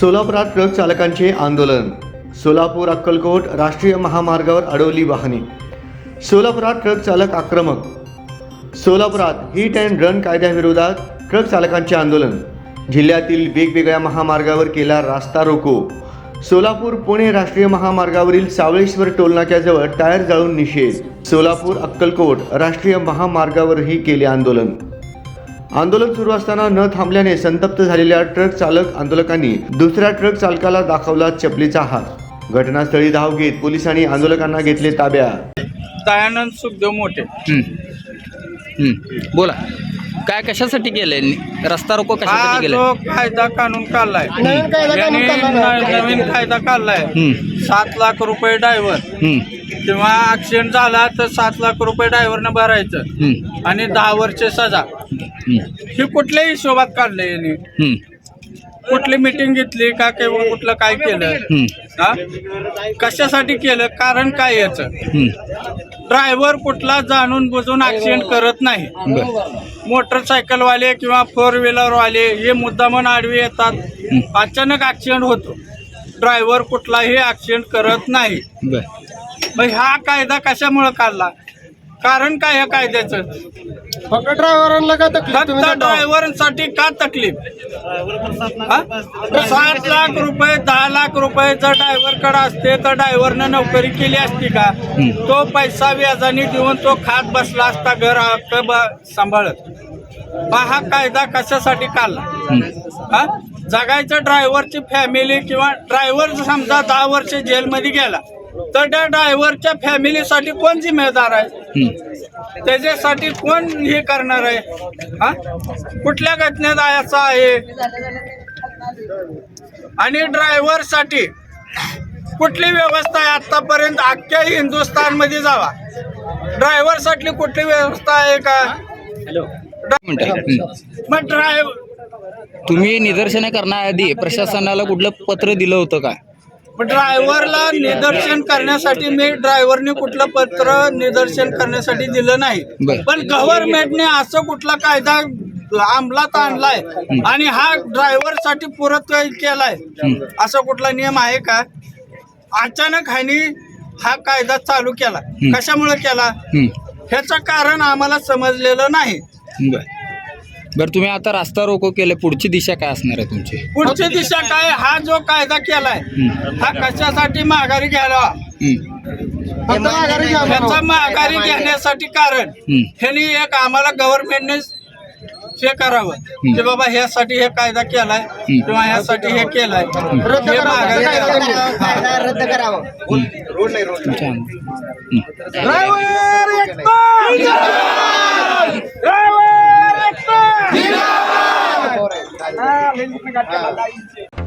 सोलापुरात ट्रक चालकांचे आंदोलन. सोलापूर अक्कलकोट राष्ट्रीय महामार्गावर अडवली वाहने. सोलापुरात ट्रक चालक आक्रमक. सोलापुरात हिट अँड रन कायद्याविरोधात ट्रक चालकांचे आंदोलन. जिल्ह्यातील वेगवेगळ्या महामार्गावर केला रास्ता रोको. सोलापूर पुणे राष्ट्रीय महामार्गावरील सावळेश्वर टोलनाक्याजवळ टायर जाळून निषेध. सोलापूर अक्कलकोट राष्ट्रीय महामार्गावरही केले आंदोलन. आंदोलन सुरू असताना न थांबल्याने संतप्त झालेल्या ट्रक चालक आंदोलकांनी दुसऱ्या ट्रक चालकाला दाखवला चपलीचा हात. घटनास्थळी धाव घेत पोलिसांनी आंदोलकांना घेतले ताब्यात. दयानंद सुखदेव मोठे. बोला. काय कशासाठी केलंय रस्ता रोको हा कशासाठी केलंय जो कायदा कानून काढलाय नवीन कायदा. न- नवीन कायदा काढलाय हम्म. सात लाख रुपये ड्रायव्हर हम्म. किंवा ऍक्सिडेंट झाला तर सात लाख रुपये ड्रायव्हरनं भरायचं हम्म. आणि दहा वर्ष सजा हम्म. हे कुठल्याही हिशोबात काढलंय यांनी हम्म. कुठली मिटिंग घेतली का किंवा कुठलं काय केलं. हा? कशासाठी केलं? कारण काय याचं. ड्रायव्हर कुठला जाणून बुजून ऍक्सिडेंट करत नाही. बर. मोटरसायकलवाले किंवा फोर व्हीलरवाले हे मुद्दामन आडवे येतात. अचानक ऍक्सिडेंट होतो. ड्रायव्हर कुठलाही ऍक्सिडेंट करत नाही. बर. मग हा कायदा कशामुळे काढला? कारण काय ह्या कायद्याचं फक्त ड्रायव्हरांना काय तकलीफ फक्त. ड्रायव्हरांसाठी का तकलीफ हा? सात लाख रुपये दहा लाख रुपये जर ड्रायव्हरकडे असते तर ड्रायव्हरनं नोकरी केली असती का. तो पैसा व्याजाने देऊन तो खात बसला असता घर हक्क ब- सांभाळत हा हा कायदा कशासाठी काढला. हा जगायचं ड्रायव्हरची फॅमिली किंवा ड्रायव्हर समजा दहा वर्ष जेलमध्ये गेला तर त्या ड्रायव्हरच्या फॅमिलीसाठी कोण जिम्मेदार आहे. त्याच्यासाठी कोण हे करणार आहे? हा? कुठल्या घटनेत याचा आहे? आणि ड्रायव्हरसाठी कुठली व्यवस्था आहे आतापर्यंत? अख्ख्या हिंदुस्थानमध्ये जावा. ड्रायव्हरसाठी कुठली व्यवस्था आहे का. हम्म. मग ड्रायव्हर तुम्ही निदर्शनं करण्याआधी प्रशासनाला कुठलं पत्र दिलं होतं का? ड्रायव्हरला निदर्शन करण्यासाठी मी ड्रायव्हरने कुठलं पत्र निदर्शन करण्यासाठी दिलं नाही. पण गव्हर्नमेंटने असं कुठला कायदा अंमलात आणलाय आणि हा ड्रायव्हरसाठी पुरत केलाय. असा कुठला नियम आहे का अचानक ह्यानी हा कायदा चालू केला. कशामुळे केला. ह्याचं कारण आम्हाला समजलेलं नाही बर तुम्ही आता रास्ता रोको केलं पुढची दिशा काय असणार आहे तुमची पुढची दिशा काय हा जो कायदा केलाय. हा कशासाठी माघारी घ्यायला हम्म. फक्त माघारी घ्या घेण्यासाठी कारण हम्म. ह्यांनी एक आम्हाला गव्हर्नमेंटने हे करावं की बाबा ह्यासाठी हे कायदा केलाय किंवा ह्यासाठी हे केलाय रद्द हे करावं. माघारी कायदा घ्यावं. कायदा रद्द करावं तुमच्या हम्म. ड्रायव्हर एकटा! ड्रायव्हर एकटा!